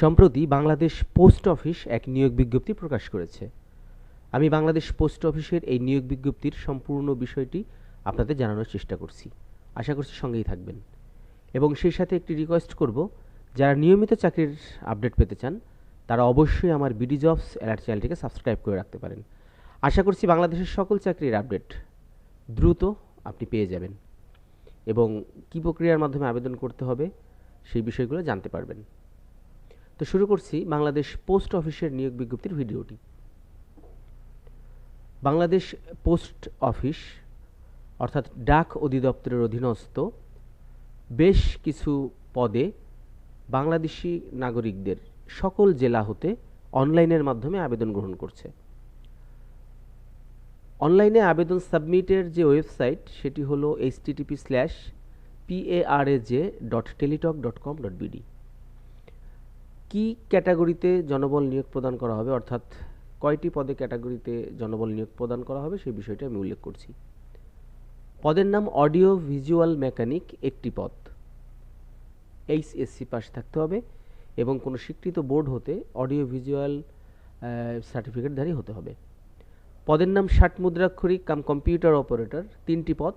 সম্প্রতি Bangladesh post office এক নিয়োগ বিজ্ঞপ্তি প্রকাশ করেছে। আমি বাংলাদেশ পোস্ট অফিসের এই নিয়োগ বিজ্ঞপ্তির সম্পূর্ণ বিষয়টি আপনাদের জানানোর চেষ্টা করছি। আশা করছি সঙ্গেই থাকবেন। এবং সেই সাথে একটি রিকোয়েস্ট করব, যারা নিয়মিত চাকরির আপডেট পেতে চান, তারা অবশ্যই আমার বিডি জবস অ্যালার্ট চ্যানেলটিকে সাবস্ক্রাইব করে রাখতে পারেন। আশা করছি বাংলাদেশের সকল চাকরির আপডেট দ্রুত আপনি পেয়ে যাবেন। এবং কী প্রক্রিয়ার মাধ্যমে আবেদন করতে হবে, সেই বিষয়গুলো জানতে পারবেন। তো শুরু করছি বাংলাদেশ পোস্ট অফিসের নিয়োগ বিজ্ঞপ্তির ভিডিওটি। বাংলাদেশ পোস্ট অফিস, অর্থাৎ ডাক অধিদপ্তরের অধীনস্থ, বেশ কিছু পদে বাংলাদেশি নাগরিকদের সকল জেলা হতে অনলাইনের মাধ্যমে আবেদন গ্রহণ করছে। অনলাইনে আবেদন সাবমিটের যে ওয়েবসাইট, সেটি হলো HTTP slash পিএআরএজে dot teletalk dot com dot BD কী ক্যাটাগরিতে জনবল নিয়োগ প্রদান করা হবে? অর্থাৎ কয়টি পদে ক্যাটাগরিতে জনবল নিয়োগ প্রদান করা হবে? সেই বিষয়টি আমি উল্লেখ করছি। পদের নাম অডিও ভিজুয়াল মেকানিক একটি পদ। এইচ এইচএসসি পাস থাকতে হবে এবং কোনো স্বীকৃত বোর্ড হতে অডিও ভিজুয়াল সার্টিফিকেটধারী হতে হবে। পদের নাম ষাট মুদ্রাক্ষরিক কাম কম্পিউটার অপারেটর, তিনটি পদ।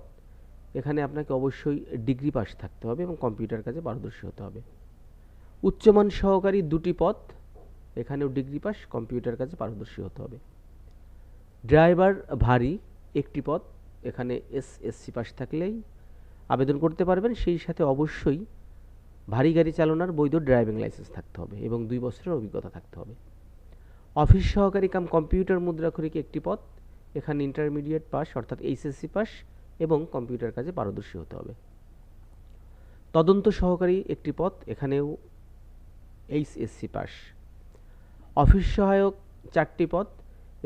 এখানে আপনাকে অবশ্যই ডিগ্রি পাশ থাকতে হবে এবং কম্পিউটার কাজে পারদর্শী হতে হবে। উচ্চমান সহকারী দুটি পথ, এখানেও ডিগ্রি পাস, কম্পিউটার কাজে পারদর্শী হতে হবে। ড্রাইভার ভারী, একটি পদ এখানে এস এসসি পাস থাকলেই আবেদন করতে পারবেন। সেই সাথে অবশ্যই ভারী গাড়ি চালানোর বৈধ ড্রাইভিং লাইসেন্স থাকতে হবে এবং দুই বছরের অভিজ্ঞতা থাকতে হবে। অফিস সহকারী কাম কম্পিউটার মুদ্রাক্ষরিক একটি পদ এখানে ইন্টারমিডিয়েট পাস, অর্থাৎ এইচএসসি পাস এবং কম্পিউটার কাজে পারদর্শী হতে হবে। তদন্ত সহকারী একটি পদ এখানেও এইচএসসি পাস অফিস সহায়ক চারটি পদ,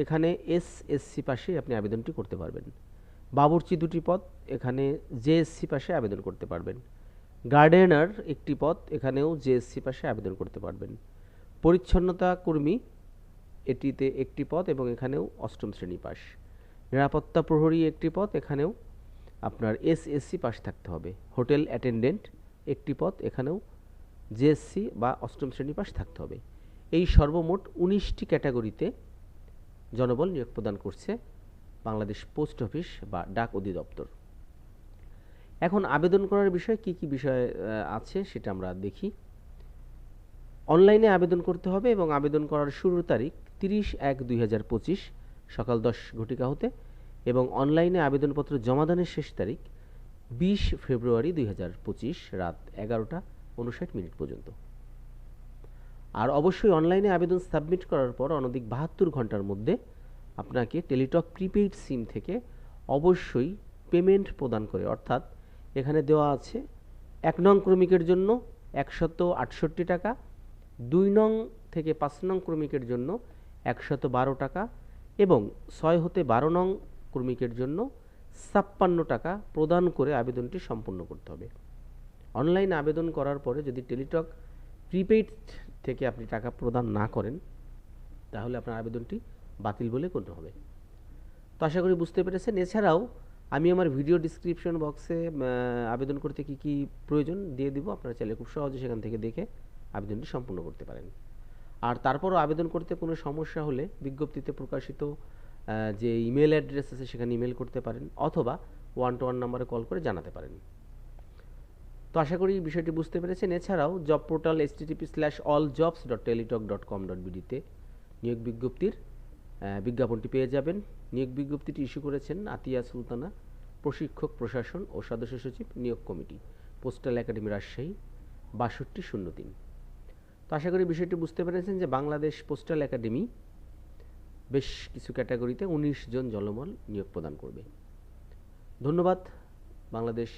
এখানে এসএসসি পাশে আপনি আবেদনটি করতে পারবেন। বাবুর্চি দুটি পদ, এখানে জেএসসি পাশে আবেদন করতে পারবেন। গার্ডেনার একটি পদ, এখানেও জেএসসি পাশে আবেদন করতে পারবেন। পরিচ্ছন্নতা কর্মী, এটিতে একটি পদ এবং এখানেও অষ্টম শ্রেণি পাস নিরাপত্তা প্রহরী একটি পদ, এখানেও আপনার এসএসসি পাস থাকতে হবে। হোটেল অ্যাটেন্ডেন্ট একটি পদ, এখানেও জেএসসি বা অষ্টম শ্রেণি পাস থাকতে হবে। এই সর্বমোট উনিশটি ক্যাটাগরিতে জনবল নিয়োগ প্রদান করছে বাংলাদেশ পোস্ট অফিস বা ডাক অধিদপ্তর। এখন আবেদন করার বিষয়ে কি কি বিষয় আছে সেটা আমরা দেখি। অনলাইনে আবেদন করতে হবে এবং আবেদন করার শুরুর তারিখ তিরিশ এক দুই সকাল দশ ঘটিকা হতে এবং অনলাইনে আবেদনপত্র জমাদানের শেষ তারিখ বিশ ফেব্রুয়ারি দুই হাজার পঁচিশ রাত এগারোটা উনষাট মিনিট পর্যন্ত। আর অবশ্যই অনলাইনে আবেদন সাবমিট করার পর অনধিক বাহাত্তর ঘণ্টার মধ্যে আপনাকে টেলিটক প্রিপেইড সিম থেকে অবশ্যই পেমেন্ট প্রদান করে। অর্থাৎ এখানে দেওয়া আছে এক নং ক্রমিকের জন্য একশত আটষট্টি টাকা, দুই নং থেকে পাঁচ নং ক্রমিকের জন্য একশত বারো টাকা এবং ছয় হতে বারো নং ক্রমিকের জন্য ছাপ্পান্ন টাকা প্রদান করে আবেদনটি সম্পন্ন করতে হবে। অনলাইন আবেদন করার পরে যদি টেলিটক প্রিপেইড থেকে আপনি টাকা প্রদান না করেন, তাহলে আপনার আবেদনটি বাতিল বলে গণ্য হবে। তো আশা করি বুঝতে পেরেছেন। এছাড়াও আমি আমার ভিডিও ডিসক্রিপশন বক্সে আবেদন করতে কি কি প্রয়োজন দিয়ে দিব, আপনারা চাইলে খুব সহজে সেখান থেকে দেখে আবেদনটি সম্পূর্ণ করতে পারেন। আর তারপরও আবেদন করতে কোনো সমস্যা হলে বিজ্ঞপ্তিতে প্রকাশিত যে ইমেল অ্যাড্রেস আছে সেখানে ইমেল করতে পারেন, অথবা ওয়ান টু ওয়ান নাম্বারে কল করে জানাতে পারেন। তো আশা করি বিষয়টি বুঝতে পেরেছেন। এছাড়াও job portal HTTP slash all jobs dot teletalk dot com dot বিডিতে নিয়োগ বিজ্ঞপ্তির বিজ্ঞাপনটি পেয়ে যাবেন। নিয়োগ বিজ্ঞপ্তিটি ইস্যু করেছেন আতিয়া সুলতানা, প্রশিক্ষক, প্রশাসন ও সদস্য সচিব, নিয়োগ কমিটি, পোস্টাল একাডেমি রাজশাহী, বাষট্টি শূন্য তিন। তো আশা করি বিষয়টি বুঝতে পেরেছেন যে বাংলাদেশ পোস্টাল একাডেমি বেশ কিছু ক্যাটাগরিতে উনিশ জন জলমল নিয়োগ প্রদান করবে। ধন্যবাদ। বাংলাদেশ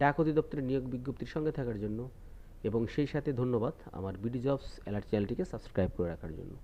ডাক অধিদপ্তরের নিয়োগ বিজ্ঞপ্তির সঙ্গে থাকার জন্য এবং সেই সাথে ধন্যবাদ আমার বিডি জবস অ্যালার্ট চ্যানেলটিকে সাবস্ক্রাইব করে রাখার জন্য।